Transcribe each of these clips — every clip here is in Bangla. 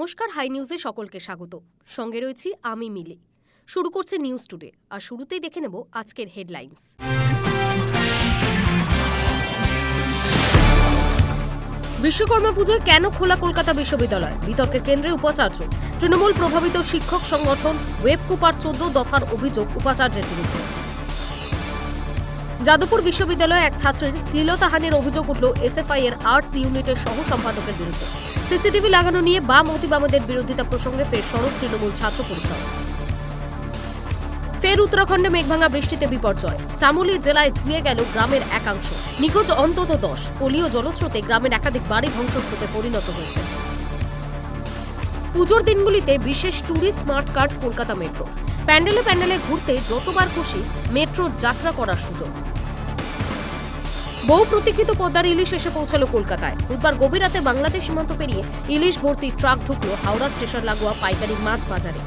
নমস্কার, হাই নিউজে সকলকে স্বাগত। সঙ্গে রয়েছি আমি মিলি। শুরু করছে নিউজ টুডে আর শুরুতেই দেখে নেব আজকের হেডলাইন্স বিশ্বকর্মা পুজোয় কেন খোলা কলকাতা বিশ্ববিদ্যালয়? বিতর্কের কেন্দ্রে উপাচার্য। তৃণমূল প্রভাবিত শিক্ষক সংগঠন ওয়েবকুপার চোদ্দ দফার অভিযোগ উপাচার্যের বিরুদ্ধে। যাদবপুর বিশ্ববিদ্যালয়ে এক ছাত্রের শ্লীলতাহানির অভিযোগ উঠল এসএফআই এর আর্টস ইউনিটের সহ সম্পাদকের বিরুদ্ধে। সিসিটিভি লাগানো নিয়ে বাম অতিবামদের বিরোধিতা প্রসঙ্গে ফের সড়ক তৃণমূল ছাত্র পরিষদ। ফের উত্তরাখণ্ডে মেঘভাঙা বৃষ্টিতে বিপর্যয়। চামুলি জেলায় ধুয়ে গেল গ্রামের একাংশ। নিখোঁজ অন্তত দশ। পোলিও জলস্রোতে গ্রামের একাধিক বাড়ি ধ্বংসস্তূপে পরিণত হয়েছে। পুজোর দিনগুলিতে বিশেষ tourist smart card Kolkata metro. প্যান্ডেলে প্যান্ডেলে ঘুরতে যতবার খুশি মেট্রোর যাত্রা করার সুযোগ। বহু প্রতীক্ষিত পদ্মার ইলিশ এসে পৌঁছালো কলকাতায়। বুধবার গভীর রাতে বাংলাদেশ সীমান্ত পেরিয়ে ইলিশ ভর্তি ট্রাক ঢুকলো হাওড়া স্টেশন লাগোয়া পাইকারি মাছ বাজারে।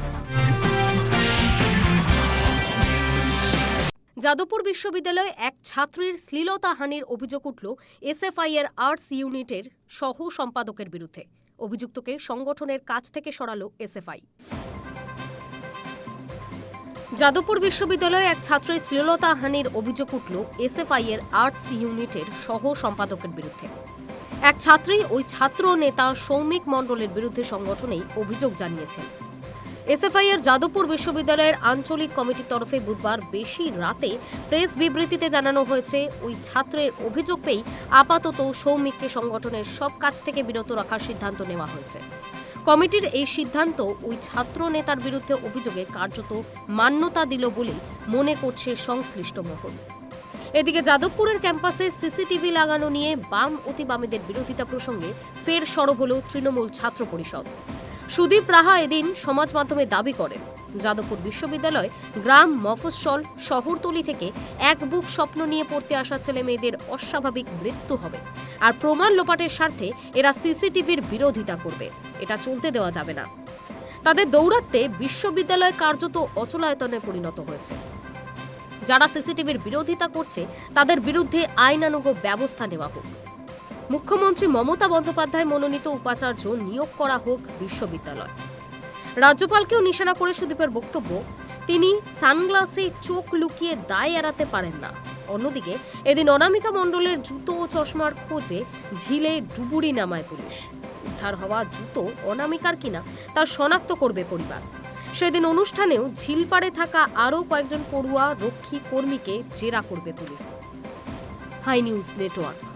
যাদবপুর বিশ্ববিদ্যালয়ে এক ছাত্রীর শ্লীলতাহানির অভিযোগ উঠল এসএফআই এর আর্টস ইউনিটের সহ সম্পাদকের বিরুদ্ধে। অভিযুক্তকে সংগঠনের কাছ থেকে সরালো এসএফআই। যাদবপুর বিশ্ববিদ্যালয়ে এক ছাত্রের শ্লীলতাহানির অভিযোগ উঠল এসএফআই এর আর্টস ইউনিটের সহ সম্পাদকের বিরুদ্ধে। এক ছাত্রী ওই ছাত্র নেতা সৌমিক মণ্ডলের বিরুদ্ধে সংগঠনেই অভিযোগ জানিয়েছেন। এসএফআই এর যাদবপুর বিশ্ববিদ্যালয়ের আঞ্চলিক কমিটির তরফে বুধবার বেশি রাতে প্রেস বিবৃতিতে জানানো হয়েছে, ওই ছাত্রের অভিযোগ পেয়েই আপাতত সৌমিককে সংগঠনের সব কাজ থেকে বিরত রাখার সিদ্ধান্ত নেওয়া হয়েছে। কমিটির এই সিদ্ধান্ত ওই ছাত্র নেতার বিরুদ্ধে অভিযোগে কার্যত মান্যতা দিল বলেই মনে করছে সংশ্লিষ্ট মহল। এদিকে যাদবপুরের ক্যাম্পাসে সিসিটিভি লাগানো নিয়ে বাম অতিবামীদের বিরোধিতা প্রসঙ্গে ফের সরব হল তৃণমূল ছাত্র পরিষদ। সুদীপ রাহা এদিন সমাজ মাধ্যমে দাবি করেন যাদবপুর বিশ্ববিদ্যালয় গ্রাম মফস্বল শহরতলি থেকে এক বুক স্বপ্ন নিয়ে পড়তে আসা ছেলে মেয়েদের অস্বাভাবিক মৃত্যু হবে। আর প্রমাণ লোপাটের স্বার্থে এরা সিসিটিভির বিরোধিতা করবে। এটা চলতে দেওয়া যাবে না। তাদের দৌড়াতে বিশ্ববিদ্যালয় কার্যত অচলায়তনে পরিণত হয়েছে। যারা সিসিটিভির বিরোধিতা করছে, তাদের বিরুদ্ধে আইনানুগ ব্যবস্থা নেওয়া হোক। মুখ্যমন্ত্রী মমতা বন্দ্যোপাধ্যায় মনোনীত উপাচার্য নিয়োগ করা হোক বিশ্ববিদ্যালয়। রাজ্যপালকেও নিশানা করে সুদীপের বক্তব্য, তিনি সানগ্লাসে চোখ লুকিয়ে দায় এড়াতে পারেন না। অন্যদিকে, এদিন অনামিকা মণ্ডলের জুতো ও চশমার খোঁজে ঝিলে ডুবুরি নামায় পুলিশ। উদ্ধার হওয়া জুতো অনামিকার কিনা, তা শনাক্ত করবে পরিবার। সেদিন অনুষ্ঠানেও ঝিলপাড়ে থাকা আরও কয়েকজন পড়ুয়া রক্ষী কর্মীকে জেরা করবে পুলিশ। High news network.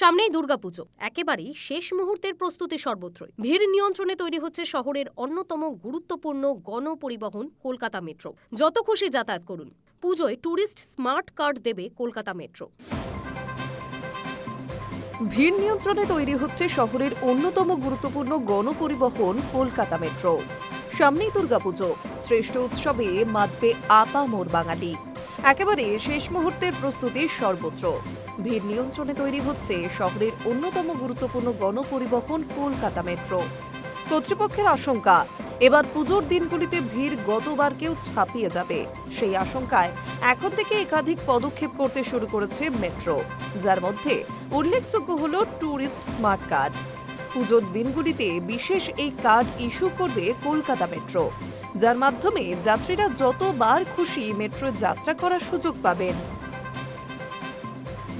সামনেই দুর্গাপুজো, একেবারেই শেষ মুহূর্তের প্রস্তুতি সর্বত্রই। ভিড় নিয়ন্ত্রণে তৈরি হচ্ছে শহরের অন্যতম গুরুত্বপূর্ণ গণপরিবহন কলকাতা মেট্রো। যত খুশি যাতায়াত করুন। পুজোয় ট্যুরিস্ট স্মার্ট কার্ড দেবে কলকাতা মেট্রো। ভিড় নিয়ন্ত্রণে তৈরি হচ্ছে শহরের অন্যতম গুরুত্বপূর্ণ গণপরিবহন কলকাতা মেট্রো। সামনেই দুর্গাপুজো। শ্রেষ্ঠ উৎসবে মাতবে আপামোর বাঙালি। একেবারে শেষ মুহূর্তের প্রস্তুতি সর্বত্র। ভিড় নিয়ন্ত্রণে তৈরি হচ্ছে শহরের অন্যতম গুরুত্বপূর্ণ গণপরিবহন কলকাতা মেট্রো। কর্তৃপক্ষের আশঙ্কা, এবার পুজোর দিনগুলিতে ভিড় গতবারকেও ছাপিয়ে যাবে। সেই আশঙ্কায় এখন থেকে একাধিক পদক্ষেপ করতে শুরু করেছে মেট্রো, যার মধ্যে উল্লেখযোগ্য হল ট্যুরিস্ট স্মার্ট কার্ড। পুজোর দিনগুলিতে বিশেষ এই কার্ড ইস্যু করবে কলকাতা মেট্রো। যার মাধ্যমে যাত্রীরা যতবার খুশি মেট্রো যাত্রা করার সুযোগ পাবেন।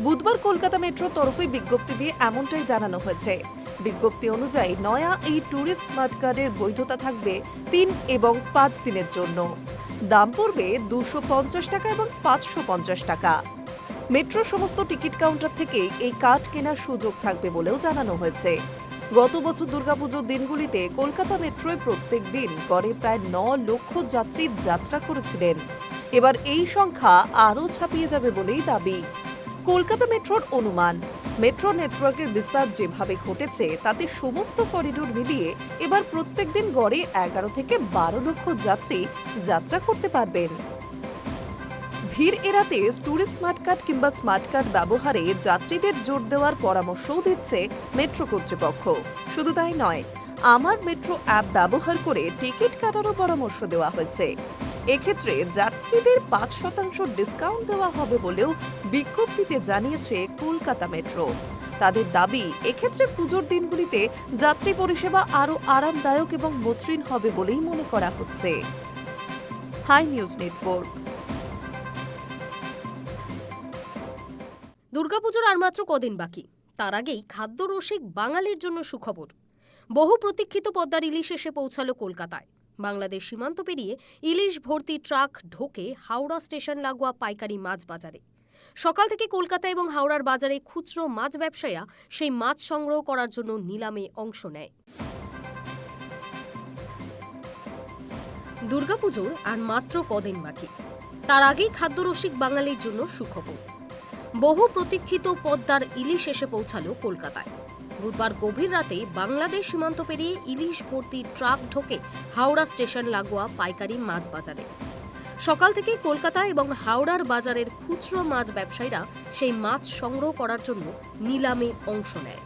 বুধবার কলকাতা মেট্রো তরফে বিজ্ঞপ্তি দিয়ে এমনটাই জানানো হয়েছে। বিজ্ঞপ্তি অনুযায়ী নয়া এই ট্যুরিস্ট স্মার্ট কার্ডের বৈধতা থাকবে তিন এবং পাঁচ দিনের জন্য। দাম পড়বে দুশো পঞ্চাশ টাকা এবং পাঁচশো পঞ্চাশ টাকা। মেট্রো সমস্ত টিকিট কাউন্টার থেকে এই কার্ড কেনার সুযোগ থাকবে বলেও জানানো হয়েছে। গত বছর দুর্গাপুজোর দিনগুলিতে কলকাতা মেট্রোয় প্রত্যেক দিন গড়ে প্রায় ন লক্ষ যাত্রী যাত্রা করেছিলেন। এবার এই সংখ্যা আরও ছাপিয়ে যাবে বলেই দাবি। কলকাতা মেট্রোর অনুমান, মেট্রো নেটওয়ার্কের বিস্তার যেভাবে ঘটেছে, তাতে সমস্ত করিডোর মিলিয়ে এবার প্রত্যেক দিন গড়ে এগারো থেকে বারো লক্ষ যাত্রী যাত্রা করতে পারবেন। ভিড় এড়াতে ট্যুরিস্ট স্মার্ট কার্ড কিংবা স্মার্ট কার্ড ব্যবহারে যাত্রীদের জোর দেওয়ার পরামর্শও দিচ্ছে মেট্রো কর্তৃপক্ষ। শুধু তাই নয়, আমার মেট্রো অ্যাপ ব্যবহার করে টিকিট কাটারও পরামর্শ দেওয়া হয়েছে। এক্ষেত্রে যাত্রীদের পাঁচ শতাংশ ডিসকাউন্ট দেওয়া হবে বলেও বিজ্ঞপ্তিতে জানিয়েছে কলকাতা মেট্রো। তাদের দাবি, এক্ষেত্রে পুজোর দিনগুলিতে যাত্রী পরিষেবা আরও আরামদায়ক এবং মসৃণ হবে বলেই মনে করা হচ্ছে। Hi news network. দুর্গাপুজোর আর মাত্র কদিন বাকি। তার আগেই খাদ্য রসিক বাঙালির জন্য সুখবর। বহু প্রতীক্ষিত পদ্মার ইলিশ এসে পৌঁছালো কলকাতায়। বাংলাদেশ সীমান্ত পেরিয়ে ইলিশ ভর্তি ট্রাক ঢোকে হাওড়া স্টেশন লাগোয়া পাইকারি মাছ বাজারে। সকাল থেকে কলকাতা এবং হাওড়ার বাজারে খুচরো মাছ ব্যবসায়ীরা সেই মাছ সংগ্রহ করার জন্য নিলামে অংশ নেয়। দুর্গাপুজোর আর মাত্র কদিন বাকি। তার আগেই খাদ্যরসিক বাঙালির জন্য সুখবর। বহু প্রতীক্ষিত পদ্মার ইলিশ এসে পৌঁছালো কলকাতায়। বুধবার গভীর রাতে বাংলাদেশ সীমান্ত পেরিয়ে ইলিশ ভর্তি ট্রাক ঢোকে হাওড়া স্টেশন লাগোয়া পাইকারি মাছ বাজারে। সকাল থেকে কলকাতা এবং হাওড়ার বাজারের খুচরো মাছ ব্যবসায়ীরা সেই মাছ সংগ্রহ করার জন্য নিলামে অংশ নেয়।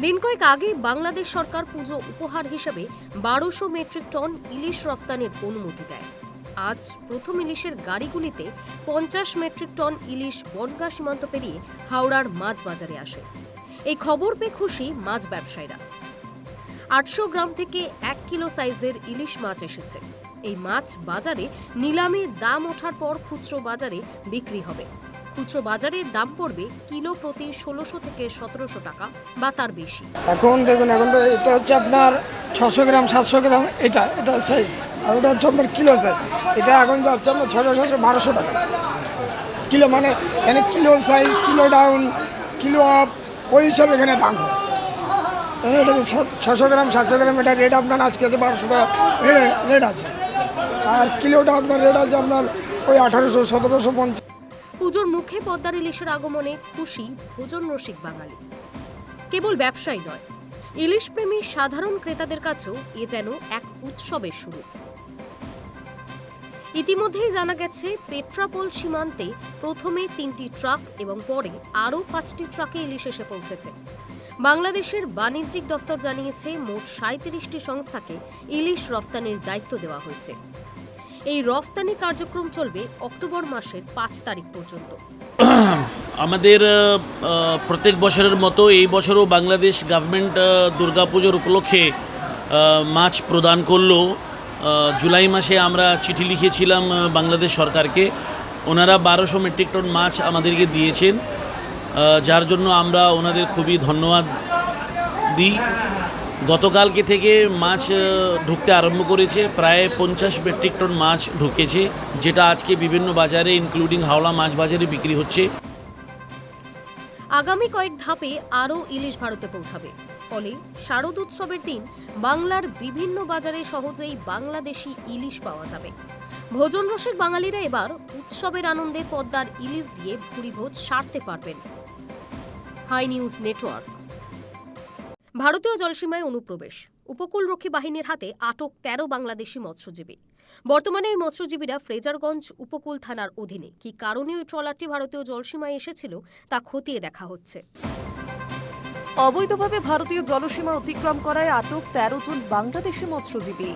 দিন কয়েক আগে বাংলাদেশ সরকার পুজো উপহার হিসেবে বারোশো মেট্রিক টন ইলিশ রফতানির অনুমতি দেয়। আজ প্রথম ইলিশের গাড়িগুলিতে পঞ্চাশ মেট্রিক টন ইলিশ বনগা সীমান্ত পেরিয়ে হাওড়ার মাছ বাজারে আসে। এই খবর পেয়ে খুশি মাছ ব্যবসায়ীরা। আটশো গ্রাম থেকে এক কিলো সাইজের ইলিশ মাছ এসেছে। এই মাছ বাজারে নিলামে দাম ওঠার পর খুচরো বাজারে বিক্রি হবে। খুচরো বাজারে দাম পড়বে কিলো প্রতি ষোলোশো থেকে সতেরোশো টাকা বা তার বেশি। এখন দেখুন, এখন তো এটা হচ্ছে আপনার ছশো গ্রাম, সাতশো গ্রাম, এটা এটা সাইজ আর ওটা হচ্ছে আপনার কিলো সাইজ এটা এখন যাচ্ছে আপনার ছশো ছশো বারোশো টাকা। কিলো মানে এখানে kilo size kilo down kilo up ওই হিসাবে এখানে দাম। ছশো গ্রাম, সাতশো গ্রাম, এটা রেট আপনার আজকে আছে বারোশো টাকা। রেট আছে। আর কিলোটা আপনার রেট আছে আপনার ওই আঠারোশো, সতেরোশো, পঞ্চাশ পুজোর মুখে পদ্মার ইলিশের আগমনে খুশি ভোজন রসিক বাঙালি। কেবল ব্যবসায়ী নয় ইলিশ প্রেমী সাধারণ ক্রেতাদের কাছেও এ যেন এক উৎসবের শুরু। ইতিমধ্যেই জানা গেছে, পেট্রাপোল সীমান্তে প্রথমে তিনটি ট্রাক এবং পরে আরও পাঁচটি ট্রাকে ইলিশ এসে পৌঁছেছে। বাংলাদেশের বাণিজ্যিক দফতর জানিয়েছে, মোট সাঁত্রিশটি সংস্থাকে ইলিশ রফতানির দায়িত্ব দেওয়া হয়েছে। এই রফতানি কার্যক্রম চলবে অক্টোবর মাসের পাঁচ তারিখ পর্যন্ত। আমাদের প্রত্যেক বছরের মতো এই বছরও বাংলাদেশ গভর্নমেন্ট দুর্গাপুজোর উপলক্ষে মাছ প্রদান করল। জুলাই মাসে আমরা চিঠি লিখেছিলাম বাংলাদেশ সরকারকে। ওনারা বারোশো মেট্রিক টন মাছ আমাদেরকে দিয়েছেন। যার জন্য আমরা ওনাদের খুবই ধন্যবাদ দিই। গতকালকে থেকে মাছ ঢুকতে আরম্ভ করেছে। প্রায় পঞ্চাশ মেট্রিক টন মাছ ঢুকেছে, যেটা আজকে বিভিন্ন বাজারে ইনক্লুডিং হাওড়া মাছ বাজারে বিক্রি হচ্ছে। আগামী কয়েক ধাপে আরও ইলিশ ভারতে পৌঁছাবে। ফলে শারদ উৎসবের দিন বাংলার বিভিন্ন বাজারে সহজেই বাংলাদেশি ইলিশ পাওয়া যাবে। ভোজন রসিক বাঙালিরা এবার উৎসবের আনন্দে পদ্মার ইলিশ দিয়ে ভুরিভোজ সারতে পারবেন। Hi news network. ভারতীয় জলসীমায় অনুপ্রবেশ। উপকূলরক্ষী বাহিনীর হাতে আটক তেরো বাংলাদেশি মৎস্যজীবী। বর্তমানে এই মৎস্যজীবীরা ফ্রেজারগঞ্জ উপকূল থানার অধীনে। কি কারণে ওই ট্রলারটি ভারতীয় জলসীমায় এসেছিল, তা খতিয়ে দেখা হচ্ছে। অবৈধভাবে ভারতীয় জলসীমা অতিক্রম করায় আটক তেরো জন বাংলাদেশি মৎস্যজীবী।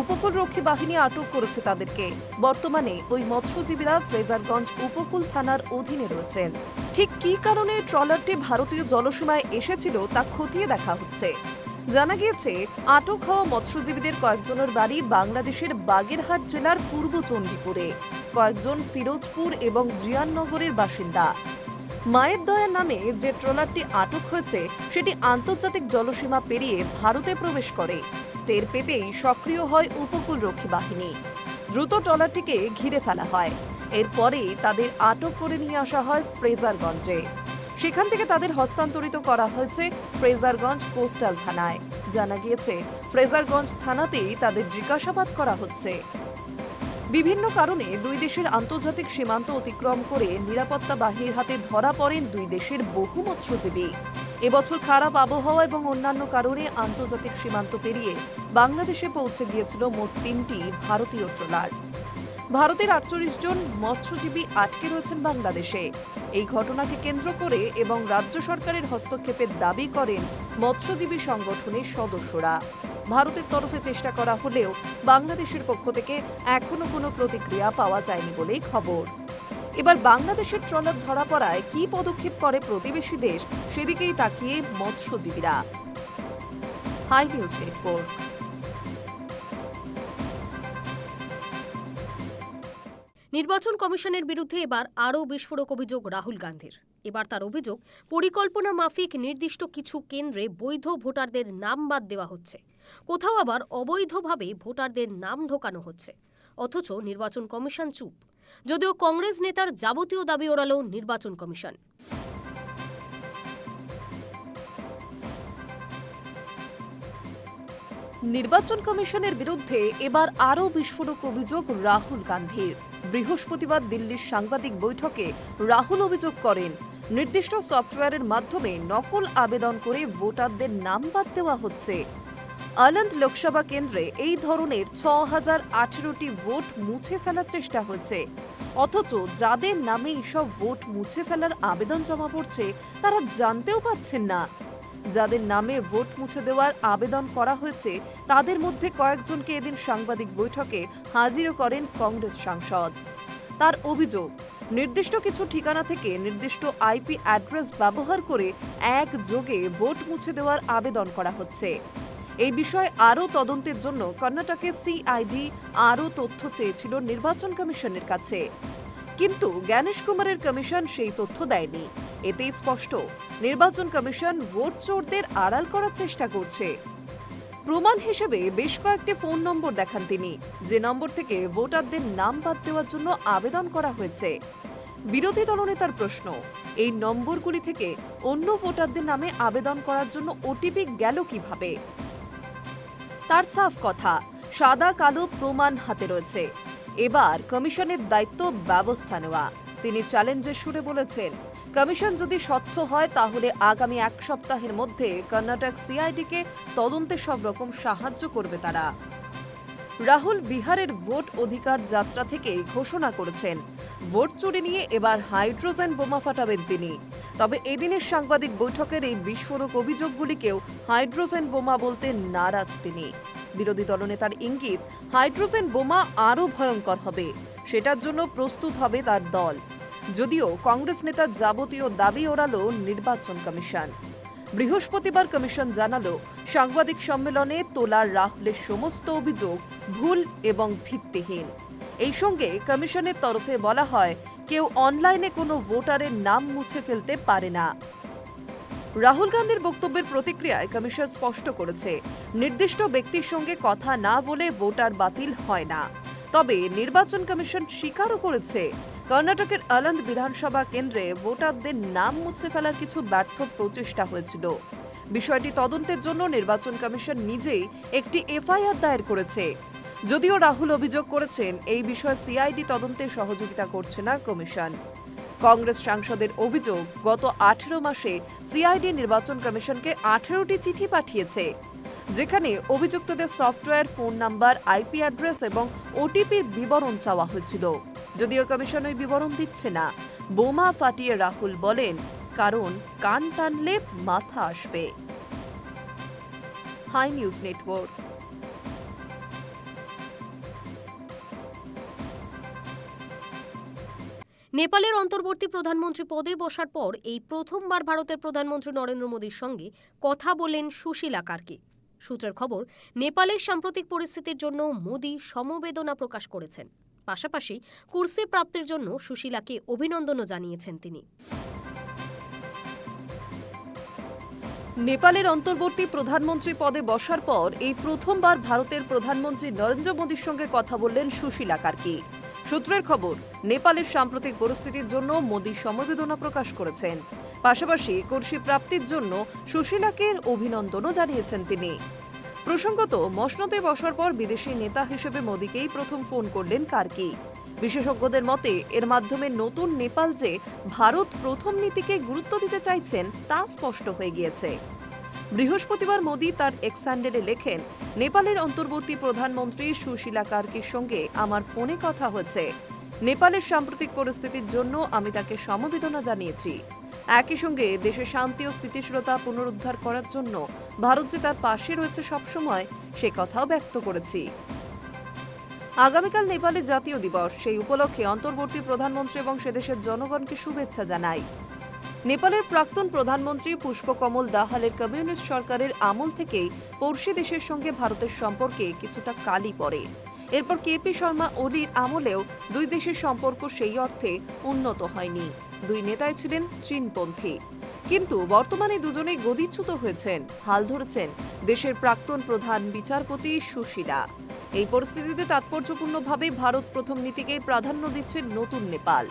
উপকূলরক্ষী বাহিনী আটক করেছে তাদেরকে। বর্তমানে ওই মৎস্যজীবীরা ফ্রেজারগঞ্জ উপকূল থানার অধীনে রয়েছেন। ঠিক কী কারণে ট্রলারটি ভারতীয় জলসীমায় এসেছিল তা খতিয়ে দেখা হচ্ছে। জানা গিয়েছে, আটক হওয়া মৎস্যজীবীদের কয়েকজনের বাড়ি বাংলাদেশের বাগেরহাট জেলার পূর্ব চণ্ডীপুরে। কয়েকজন ফিরোজপুর এবং জিয়াননগরের বাসিন্দা। মায়ের দয়া নামে যে ট্রলারটি আটক হয়েছে, সেটি আন্তর্জাতিক জলসীমা পেরিয়ে ভারতে প্রবেশ করে। টের পেতেই সক্রিয় হয় উপকূলরক্ষী বাহিনী। দ্রুত ট্রলারটিকে ঘিরে ফেলা হয়। এরপরেই তাদের আটক করে নিয়ে আসা হয় ফ্রেজারগঞ্জে। সেখান থেকে তাদের হস্তান্তরিত করা হয়েছে ফ্রেজারগঞ্জ কোস্টাল থানায়। জানা গিয়েছে, ফ্রেজারগঞ্জ থানাতেই তাদের জিজ্ঞাসাবাদ করা হচ্ছে। বিভিন্ন কারণে দুই দেশের আন্তর্জাতিক সীমান্ত অতিক্রম করে নিরাপত্তা বাহিনীর হাতে ধরা পড়েন দুই দেশের বহু মৎস্যজীবী। এবছর খারাপ আবহাওয়া এবং অন্যান্য কারণে আন্তর্জাতিক সীমান্ত পেরিয়ে বাংলাদেশে পৌঁছে গিয়েছিল মোট তিনটি ভারতীয় ট্রলার। ভারতের আটচল্লিশ জন মৎস্যজীবী আটকে রয়েছেন বাংলাদেশে। এই ঘটনাকে কেন্দ্র করে এবং রাজ্য সরকারের হস্তক্ষেপের দাবি করেন মৎস্যজীবী সংগঠনের সদস্যরা। ভারতের তরফে চেষ্টা করা হলেও বাংলাদেশের পক্ষ থেকে এখনও কোনো প্রতিক্রিয়া পাওয়া যায়নি বলেই খবর। এবার বাংলাদেশের ট্রলার ধরা পড়ায় কি পদক্ষেপ করে প্রতিবেশী দেশ সেদিকেই তাকিয়ে মৎস্যজীবীরা। হাই নিউজ নির্বাচন কমিশনের বিরুদ্ধে এবার আরও বিস্ফোরক অভিযোগ রাহুল গান্ধীর। এবার তার অভিযোগ, পরিকল্পনা মাফিক নির্দিষ্ট কিছু কেন্দ্রে বৈধ ভোটারদের নাম বাদ দেওয়া হচ্ছে। কোথাও আবার অবৈধভাবে ভোটারদের নাম ঢোকানো হচ্ছে। অথচ নির্বাচন কমিশন চুপ। যদিও কংগ্রেস নেতার যাবতীয় দাবি ওড়াল নির্বাচন কমিশন। নির্বাচন কমিশনের বিরুদ্ধে এবার আরও বিস্ফোরক অভিযোগ রাহুল গান্ধীর। বৃহস্পতিবার দিল্লির সাংবাদিক বৈঠকে রাহুল অভিযোগ করেন, নির্দিষ্ট সফটওয়্যারের মাধ্যমে নকল আবেদন করে ভোটারদের নাম বাদ দেওয়া হচ্ছে। আনন্দ লোকসভা কেন্দ্রে এই ধরনের ছ হাজার আঠেরোটি ভোট মুছে ফেলার চেষ্টা হয়েছে অথচ যাদের নামে এইসব ভোট মুছে ফেলার আবেদন জমা পড়ছে, তারা জানতেও পারছেন না। যাদের নামে ভোট মুছে দেওয়ার আবেদন করা হয়েছে, তাদের মধ্যে কয়েকজনকে এদিন সাংবাদিক বৈঠকে হাজিরও করেন কংগ্রেস সাংসদ। তার অভিযোগ, নির্দিষ্ট কিছু ঠিকানা থেকে নির্দিষ্ট আইপি অ্যাড্রেস ব্যবহার করে একযোগে ভোট মুছে দেওয়ার আবেদন করা হচ্ছে। এই বিষয়ে আরও তদন্তের জন্য কর্ণাটকের সিআইডি আরও তথ্য চেয়েছিল নির্বাচন কমিশনের কাছে। কিন্তু জ্ঞানেশ কুমারের কমিশন সেই তথ্য দেয়নি। এতেই স্পষ্ট, নির্বাচন কমিশন ভোট চোরদের আড়াল করার চেষ্টা করছে। প্রমাণ হিসেবে বেশ কয়েকটি ফোন নম্বর দেখান তিনি, যে নম্বর থেকে ভোটারদের নাম বাদ দেওয়ার জন্য আবেদন করা হয়েছে। বিরোধী দলনেতার প্রশ্ন, এই নম্বরগুলি থেকে অন্য ভোটারদের নামে আবেদন করার জন্য ওটিপি গেল কীভাবে? তার সাফ কথা, সাদা কালো প্রমাণ হাতে রয়েছে। এবার কমিশনের দায়িত্ব ব্যবস্থা নেওয়া। তিনি চ্যালেঞ্জের সুরে বলেছেন, কমিশন যদি স্বচ্ছ হয়, তাহলে আগামী এক সপ্তাহের মধ্যে কর্ণাটক সিআইডিকে তদন্তে সব রকম সাহায্য করবে তারা। রাহুল বিহারের ভোট অধিকার যাত্রা থেকে ঘোষণা করেছেন। ভোট চুরি নিয়ে এবার হাইড্রোজেন বোমা ফাটাবেন তিনি। তবে এদিনের সাংবাদিক বৈঠকের এই বিস্ফোরক অভিযোগগুলিকেও হাইড্রোজেন বোমা বলতে নারাজ তিনি। বিরোধী দলনেতার ইঙ্গিত, হাইড্রোজেন বোমা আরও ভয়ঙ্কর হবে, সেটার জন্য প্রস্তুত হবে তার দল। যদিও কংগ্রেস নেতার যাবতীয় দাবি ওড়ালো নির্বাচন কমিশন। বৃহস্পতিবার কমিশন জানালো, সাংবাদিক সম্মেলনে তোলা রাহুলের সমস্ত অভিযোগ ভুল এবং ভিত্তিহীন। এই সঙ্গে কমিশনের তরফে বলা হয় কেউ অনলাইনে কোনো ভোটারের নাম মুছে ফেলতে পারে না। রাহুল গান্ধীর বক্তব্যের প্রতিক্রিয়ায় কমিশন স্পষ্ট করেছে, নির্দিষ্ট ব্যক্তির সঙ্গে কথা না বলে ভোটার বাতিল হয় না। তবে নির্বাচন কমিশন স্বীকারও করেছে, কর্ণাটকের আলন্দ বিধানসভা কেন্দ্রে ভোটারদের নাম মুছে ফেলার কিছু ব্যর্থ প্রচেষ্টা হয়েছিল। বিষয়টি তদন্তের জন্য নির্বাচন কমিশন নিজেই একটি এফআইআর দায়ের করেছে। যদিও রাহুল অভিযোগ করেছেন, এই বিষয়ে সিআইডি তদন্তে সহযোগিতা করছে না কমিশন। কংগ্রেস সাংসদের অভিযোগ, গত আঠেরো মাসে সিআইডি নির্বাচন কমিশনকে আঠেরোটি চিঠি পাঠিয়েছে, যেখানে অভিযুক্তদের software, phone number, IP address এবং ওটিপির বিবরণ চাওয়া হয়েছিল। যদিও কমিশন ওই বিবরণ দিচ্ছে না। বোমা ফাটিয়ে রাহুল বলেন, কারণ কান টানলে মাথা আসবে। Hi news network. নেপালের অন্তর্বর্তী প্রধানমন্ত্রী পদে বসার পর এই প্রথমবার ভারতের প্রধানমন্ত্রী নরেন্দ্র মোদীর সঙ্গে কথা বলেন সুশীলা কার্কি। সূত্রের খবর, নেপালের সাম্প্রতিক পরিস্থিতির জন্য মোদী সমবেদনা প্রকাশ করেছেন। পাশাপাশি কুর্সি প্রাপ্তির জন্য সুশীলাকে অভিনন্দনও জানিয়েছেন তিনি। নেপালের অন্তর্বর্তী প্রধানমন্ত্রী পদে বসার পর এই প্রথমবার ভারতের প্রধানমন্ত্রী নরেন্দ্র মোদীর সঙ্গে কথা বললেন সুশীলা কার্কি। সূত্রের খবর, নেপালের সাম্প্রতিক পরিস্থিতির জন্য মোদী সমবেদনা প্রকাশ করেছেন। পাশাপাশি কুর্সি প্রাপ্তির জন্য সুশীলাকে অভিনন্দনও জানিয়েছেন তিনি। প্রসঙ্গত, মসনদে বসার পর বিদেশি নেতা হিসেবে মোদীকেই প্রথম ফোন করলেন কার্কি। বিশেষজ্ঞদের মতে, এর মাধ্যমে নতুন নেপাল যে ভারত প্রথম নীতিকে গুরুত্ব দিতে চাইছেন তা স্পষ্ট হয়ে গিয়েছে। বৃহস্পতিবার মোদী তার এক্স হ্যান্ডেলে লেখেন, নেপালের অন্তর্বর্তী প্রধানমন্ত্রী সুশীলা কার্কির সঙ্গে আমার ফোনে কথা হয়েছে নেপালের সাম্প্রতিক পরিস্থিতির জন্য আমি তাকে সমবেদনা জানিয়েছি। একই সঙ্গে দেশে শান্তি ও স্থিতিশীলতা পুনরুদ্ধার করার জন্য ভারত যে তার পাশে রয়েছে সবসময়, সে কথাও ব্যক্ত করেছি। আগামীকাল নেপালের জাতীয় দিবস, সেই উপলক্ষে অন্তর্বর্তী প্রধানমন্ত্রী এবং সেদেশের জনগণকে শুভেচ্ছা জানাই। নেপালের প্রাক্তন প্রধানমন্ত্রী পুষ্পকমল দাহালের কমিউনিস্ট সরকারের আমল থেকেই পড়শি দেশের সঙ্গে ভারতের সম্পর্কে কিছুটা কালি পড়ে। এরপর কেপি শর্মা ওলির আমলেও দুই দেশের সম্পর্ক সেই অর্থে উন্নত হয়নি। দুই নেতাই ছিলেন চীনপন্থী। কিন্তু বর্তমানে দুজনেই গদিচ্যুত হয়েছেন। হাল ধরেছেন দেশের প্রাক্তন প্রধান বিচারপতি সুশীলা। এই পরিস্থিতিতে তাৎপর্যপূর্ণভাবে ভারত প্রথম নীতিকে প্রাধান্য দিচ্ছে নতুন নেপাল।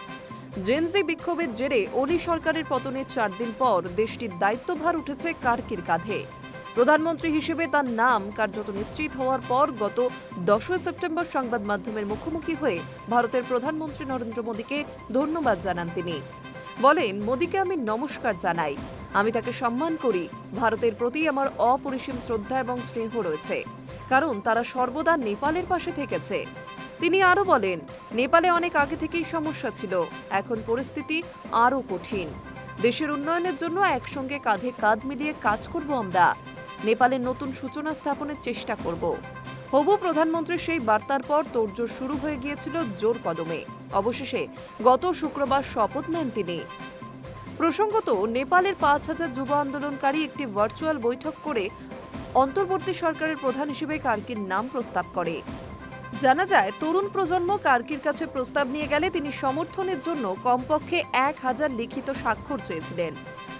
জেনজি বিক্ষোভের জেরে ওলি সরকারের পতনের চার দিন পর দেশটির দায়িত্বভার উঠেছে কার্কির কাঁধে। প্রধানমন্ত্রী হিসেবে তার নাম কার্যত নিশ্চিত হওয়ার পর গত দশই সেপ্টেম্বর সংবাদ মাধ্যমের মুখোমুখি হয়ে ভারতের প্রধানমন্ত্রী নরেন্দ্র মোদীকে ধন্যবাদ জানান তিনি। বলেন মোদীকে আমি নমস্কার জানাই। আমি তাকে সম্মান করি। ভারতের প্রতি আমার অপরিসীম শ্রদ্ধা এবং স্নেহ রয়েছে। কারণ তারা সর্বদা নেপালের পাশে থেকেছে। তিনি আরও বলেন নেপালে অনেক আগে থেকেই সমস্যা ছিল। এখন পরিস্থিতি আরও কঠিন। দেশের উন্নয়নের জন্য একসঙ্গে কাঁধে কাঁধ মিলিয়ে কাজ করব আমরা। নেপালের নতুন সূচনা স্থাপনের চেষ্টা করব। হবু প্রধানমন্ত্রীর সেই বার্তার পর তোড়জোড় শুরু হয়ে গিয়েছিল জোর কদমে। অবশেষে গত শুক্রবার শপথ নেন তিনি। প্রসঙ্গত, নেপালের পাঁচ হাজার যুব আন্দোলনকারী একটি ভার্চুয়াল বৈঠক করে অন্তর্বর্তী সরকারের প্রধান হিসেবে কার্কির নাম প্রস্তাব করে। জানা যায়, তরুণ প্রজন্ম কার্কির কাছে প্রস্তাব নিয়ে গেলে তিনি সমর্থনের জন্য কমপক্ষে এক হাজার লিখিত স্বাক্ষর চেয়েছিলেন।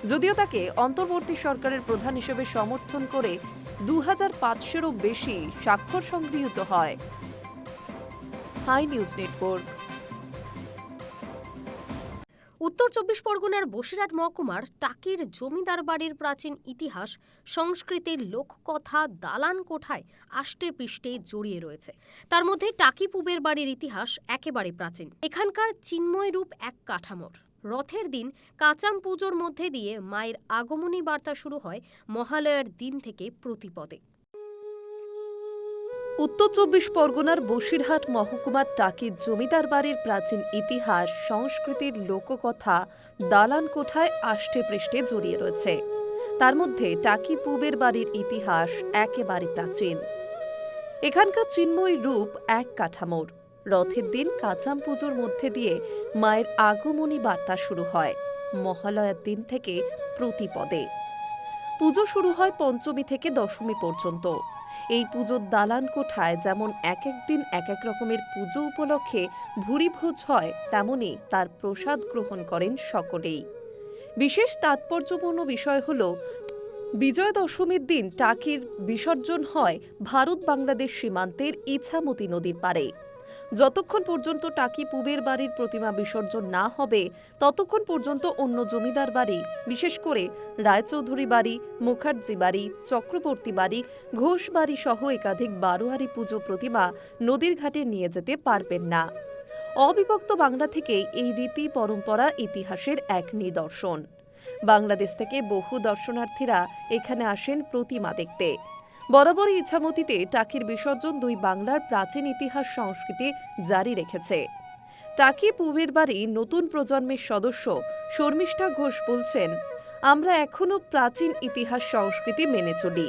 যদিও তাকে অন্তর্বর্তী সরকারের প্রধান হিসেবে সমর্থন করে দু হাজার পাঁচশোরও বেশি স্বাক্ষর সংগৃহীত হয়। Hi news network. উত্তর চব্বিশ পরগনার বসিরহাট মহকুমার টাকির জমিদার বাড়ির প্রাচীন ইতিহাস সংস্কৃতির লোককথা দালান কোঠায় আষ্টে পৃষ্ঠে জড়িয়ে রয়েছে। তার মধ্যে টাকি পুবের বাড়ির ইতিহাস একেবারে প্রাচীন। এখানকার চিন্ময় রূপ এক কাঠামোর। রথের দিন কাচাম পুজোর মধ্যে দিয়ে মায়ের আগমনী বার্তা শুরু হয় মহালয়ার দিন থেকে প্রতিপদে। উত্তর চব্বিশ পরগনার বসিরহাট মহকুমার টাকির জমিদার বাড়ির প্রাচীন ইতিহাস, সংস্কৃতির লোককথা দালান কোঠায় আষ্টে পৃষ্ঠে জড়িয়ে রয়েছে। তার মধ্যে টাকি পুবের বাড়ির ইতিহাস একেবারে প্রাচীন। এখানকার চিন্ময় রূপ এক কাঠামোর রথের দিন কাঁচাম পুজোর মধ্যে দিয়ে মায়ের আগমনী বার্তা শুরু হয়, মহালয়ার দিন থেকে প্রতিপদে। পুজো শুরু হয় পঞ্চমী থেকে দশমী পর্যন্ত। এই পুজোর দালান কোঠায় যেমন এক এক দিন এক এক রকমের পুজো উপলক্ষে ভুরিভোজ হয় তেমনি তার প্রসাদ গ্রহণ করেন সকলেই। বিশেষ তাৎপর্যপূর্ণ বিষয় হল বিজয় দশমীর দিন টাকির বিসর্জন হয় ভারত বাংলাদেশ সীমান্তের ইছামতি নদীর পাড়ে। যতক্ষণ পর্যন্ত টাকি পুবের বাড়ির প্রতিমা বিসর্জন না হবে, ততক্ষণ পর্যন্ত অন্য জমিদার বাড়ি, বিশেষ করে রায়চৌধুরী বাড়ি, মুখার্জি বাড়ি, চক্রবর্তী বাড়ি, ঘোষ বাড়ি সহ একাধিক বারোয়ারি পুজো প্রতিমা নদীর ঘাটে নিয়ে যেতে পারবেন না। অবিভক্ত বাংলা থেকে এই রীতি পরম্পরা ইতিহাসের এক নিদর্শন। বাংলাদেশ থেকে বহু দর্শনার্থীরা এখানে আসেন প্রতিমা দেখতে। বরাবরই ইচ্ছামতিতে টাকির বিসর্জন দুই বাংলার প্রাচীন ইতিহাস সংস্কৃতি জারি রেখেছে। টাকি পুবের বাড়ি নতুন প্রজন্মের সদস্য শর্মিষ্ঠা ঘোষ বলছেন, আমরা এখনও প্রাচীন ইতিহাস সংস্কৃতি মেনে চলি।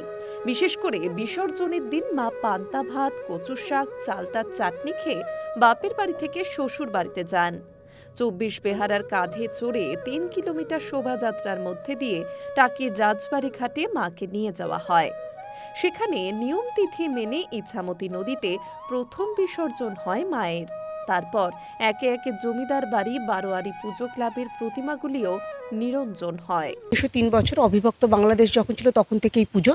বিশেষ করে বিসর্জনের দিন মা পান্তা ভাত, কচু শাক, চালতার চাটনি খেয়ে বাপের বাড়ি থেকে শ্বশুর বাড়িতে যান। চব্বিশ বেহারার কাঁধে চড়ে তিন কিলোমিটার শোভাযাত্রার মধ্যে দিয়ে টাকির রাজবাড়ি ঘাটে মাকে নিয়ে যাওয়া হয়। সেখানে নিয়ম তিথি মেনে ইছামতি নদীতে প্রথম বিসর্জন হয় মায়ের। তারপর একে একে জমিদার বাড়ি, বারোয়ারি পুজো ক্লাবের প্রতিমাগুলিও নিরঞ্জন হয়। উনিশশো তিন বছর অবিভক্ত বাংলাদেশ যখন ছিল তখন থেকেই পুজো।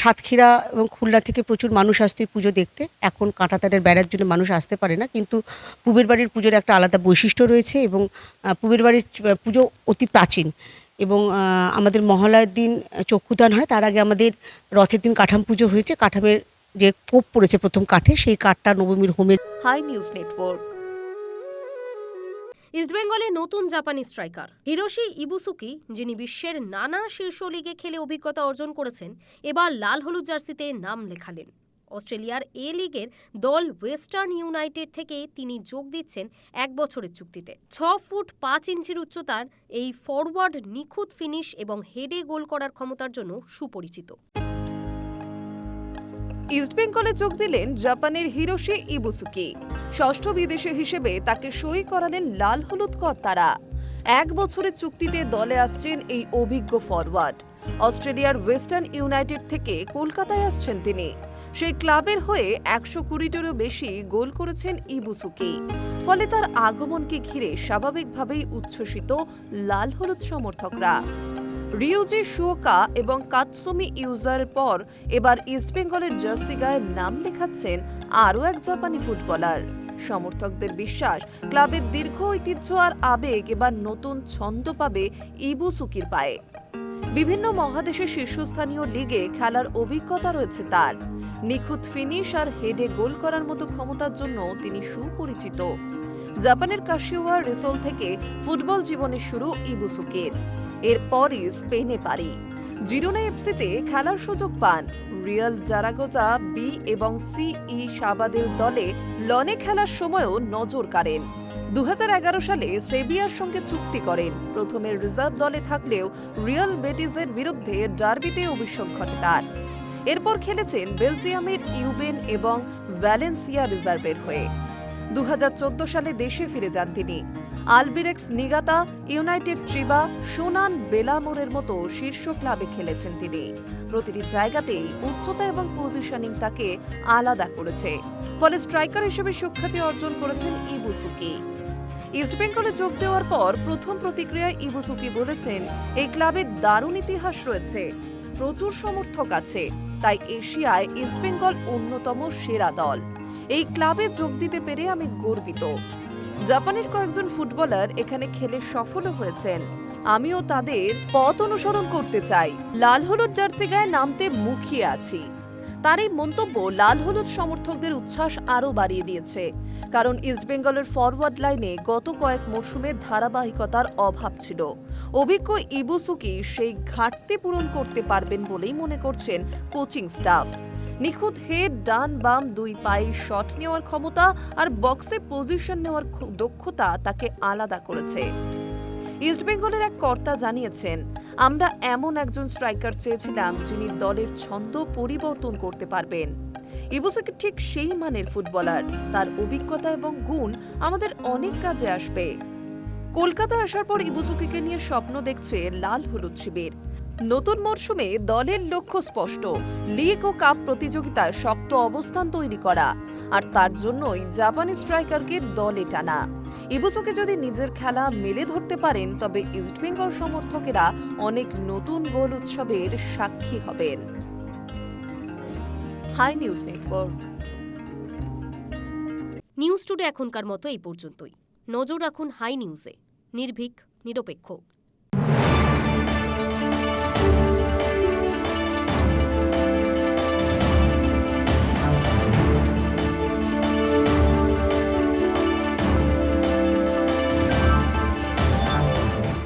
সাতক্ষীরা এবং খুলনা থেকে প্রচুর মানুষ আসতো পুজো দেখতে। এখন কাঁটাতারের বেড়ার জন্য মানুষ আসতে পারে না, কিন্তু পুবের বাড়ির পুজোর একটা আলাদা বৈশিষ্ট্য রয়েছে এবং পুবের বাড়ির পুজো অতি প্রাচীন। এবং আমাদের মহালয়ের দিন চক্ষুদান হয়। তার আগে আমাদের রথের দিন কাঠাম পুজো হয়েছে। কাঠামের যে কোপ পড়েছে প্রথম কাঠে, সেই কাঠটা নবমীর হোমে হাই নিউজ নেটওয়ার্ক। ইস্টবেঙ্গলে নতুন জাপানি স্ট্রাইকার হিরোশি ইবুসুকি, যিনি বিশ্বের নানা শীর্ষ লিগে খেলে অভিজ্ঞতা অর্জন করেছেন, এবার লাল হলুদ জার্সিতে নাম লেখালেন। অস্ট্রেলিয়ার এ লিগের দল ওয়েস্টার্ন ইউনাইটেড থেকে তিনি যোগ দিচ্ছেন এক বছরের চুক্তিতে। ছ ফুট পাঁচ ইঞ্চির উচ্চতার এই ফরওয়ার্ড নিখুঁত ফিনিশ এবং হেডে গোল করার ক্ষমতার জন্য সুপরিচিত। ইস্টবেঙ্গলে যোগ দিলেন জাপানের হিরোশি ইবুসুকি। ষষ্ঠ বিদেশি হিসেবে তাকে সই করালেন লাল হলুদ কর্তারা এক বছরের চুক্তিতে দলে আসছেন এই অভিজ্ঞ ফরওয়ার্ড। অস্ট্রেলিয়ার ওয়েস্টার্ন ইউনাইটেড থেকে কলকাতায় আসছেন তিনি। সেই ক্লাবের হয়ে একশো কুড়িটিরও বেশি গোল করেছেন ইবুসুকি। ফলে তার আগমনকে ঘিরে স্বাভাবিকভাবেই উচ্ছ্বসিত লাল হলুদ সমর্থকরা। রিউজি শুয়োকা এবং কাতসুমি ইউজারের পর এবার ইস্টবেঙ্গলের জার্সি গায়ে নাম লেখাচ্ছেন আরও এক জাপানি ফুটবলার। সমর্থকদের বিশ্বাস, ক্লাবের দীর্ঘ ঐতিহ্য আর আবেগ এবার নতুন ছন্দ পাবে ইবুসুকির পায়ে। বিভিন্ন মহাদেশের শীর্ষস্থানীয় লিগে খেলার অভিজ্ঞতা রয়েছে তার। নিখুঁত ফিনিশ আর হেডে গোল করার মতো ক্ষমতার জন্য তিনি সুপরিচিত। জাপানের কাশিওয়া রিসোল থেকে ফুটবল জীবনের শুরু ইবুসুকের। এরপরই স্পেনে পারি জিরোনা এফসিতে খেলার সুযোগ পান। রিয়াল জারাগোজা, বি এবং সিই সাবাদের দলে লনে খেলার সময়ও নজর কাড়েন। দু হাজার এগারো সালে সেবিয়ার সঙ্গে চুক্তি করেন। প্রথমে রিজার্ভ দলে থাকলেও রিয়াল বেটিসের বিরুদ্ধে ডার্বিতে অভিষেক ঘটে তার। এরপর খেলেছেন বেলজিয়ামের ইউবেন এবং ভ্যালেন্সিয়া রিজার্ভের হয়ে। দুহাজার চোদ্দ সালে দেশে ফিরে যান তিনি। আলবিরেক্স নিগাতা, ইউনাইটেড ট্রিবা, সোনান বেলামোরের মতো শীর্ষ ক্লাবে খেলেছেন তিনি। প্রতিটি জায়গাতেই উচ্চতা এবং পজিশনিং তাকে আলাদা করেছে। ফলে স্ট্রাইকার হিসেবে সুখ্যাতি অর্জন করেছেন ইবুসুকি ইস্টবেঙ্গলে যোগ দেওয়ার পর প্রথম প্রতিক্রিয়ায় ইবুসুকি বলেছেন, এই ক্লাবে দারুণ ইতিহাস রয়েছে। প্রচুর সমর্থক আছে। তাই এশিয়ায় ইস্টবেঙ্গল অন্যতম সেরা দল। এই ক্লাবে যোগ দিতে পেরে আমি গর্বিত। জাপানের কয়েকজন ফুটবলার এখানে খেলে সফলও হয়েছেন। আমিও তাদের পথ অনুসরণ করতে চাই। লাল হলুদ জার্সি গায়ে নামতে মুখিয়ে আছি। তার এই মন্তব্য লাল হলুদ সমর্থকদের উচ্ছ্বাস আরও বাড়িয়ে দিয়েছে। কারণ ইস্টবেঙ্গলের ফরওয়ার্ড লাইনে গত কয়েক মরশুমে ধারাবাহিকতার অভাব ছিল। অভিজ্ঞ ইবুসুকি সেই ঘাটতি পূরণ করতে পারবেন বলেই মনে করছেন কোচিং স্টাফ। নিখুঁত হেড ডান, বাম দুই পায়ে শট নেওয়ার ক্ষমতা আর বক্সে পজিশন নেওয়ার দক্ষতা তাকে আলাদা করেছে। ইস্টবেঙ্গলের এক কর্তা জানিয়েছেন, আমরা এমন একজন স্ট্রাইকার চেয়েছিলাম যিনি দলের ছন্দ পরিবর্তন করতে পারবেন। ইবুসাকি ঠিক সেই মানের ফুটবলার। তার অভিজ্ঞতা এবং গুণ আমাদের অনেক কাজে আসবে। কলকাতা আসার পর ইবুসুকিকে নিয়ে স্বপ্ন দেখছে লাল হলুদ শিবির। নতুন মরশুমে দলের লক্ষ্য স্পষ্ট। লিগ ও কাপ প্রতিযোগিতায় শক্ত অবস্থান তৈরি করা। আর তার জন্যই জাপানি স্ট্রাইকারকে দলে টানা। ইবুসুকে যদি নিজের খেলা মেলে ধরতে পারেন, তবে ইস্টবেঙ্গল সমর্থকেরা অনেক নতুন গোল উৎসবের সাক্ষী হবেন। Hi news network. News today এখনকার মতো এই পর্যন্তই। নজর রাখুন হাই নিউজে। নির্ভীক, নিরপেক্ষ।